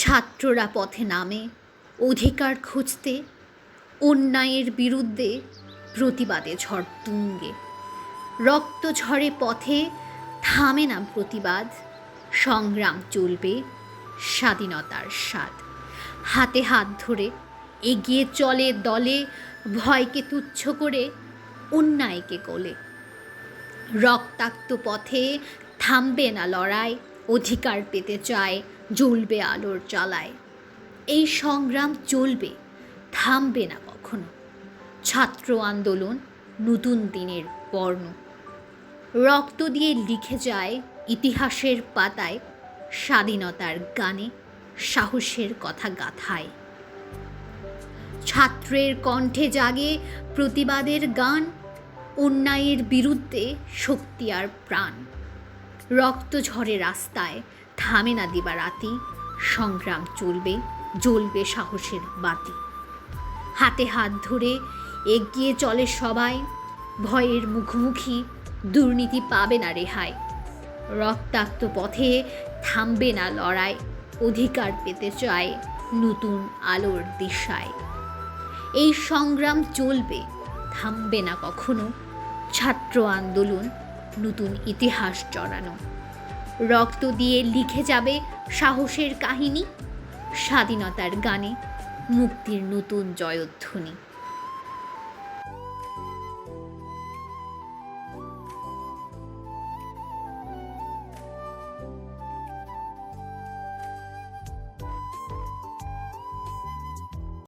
ছাত্ররা পথে নামে, অধিকার খুঁজতে, অন্যায়ের বিরুদ্ধে প্রতিবাদে ঝড় তুঙ্গে। রক্ত ঝরে পথে থামে না প্রতিবাদ, সংগ্রাম চলবে স্বাধীনতার স্বাদ। হাতে হাত ধরে এগিয়ে চলে দলে, ভয়কে তুচ্ছ করে অন্যায়কে কোলে। রক্তাক্ত পথে থামবে না লড়াই, অধিকার পেতে চায় জ্বলবে আলোর জ্বালায়। এই সংগ্রাম চলবে, থামবে না কখনো। ছাত্র আন্দোলন নতুন দিনের বর্ণ। রক্ত দিয়ে লিখে যায় ইতিহাসের পাতায়, স্বাধীনতার গানে, সাহসের কথা গাথায়। ছাত্রের কণ্ঠে জাগে প্রতিবাদের গান, অন্যায়ের বিরুদ্ধে শক্তি আর প্রাণ। রক্ত ঝরে রাস্তায়, থামে না দিবা রাতি, সংগ্রাম চলবে, জ্বলবে সাহসের বাতি। হাতে হাত ধরে এগিয়ে চলে সবাই, ভয়ের মুখোমুখি, দুর্নীতি পাবে না রেহাই। রক্তাক্ত পথে থামবে না লড়াই, অধিকার পেতে চায় নতুন আলোর দিশায়। এই সংগ্রাম চলবে, থামবে না কখনো, ছাত্র আন্দোলন নতুন ইতিহাস জড়ানো। রক্ত দিয়ে লিখে যাবে সাহসের কাহিনী স্বাধীনতার গানে মুক্তির নতুন জয়ধ্বনি।